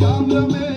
चंद्र में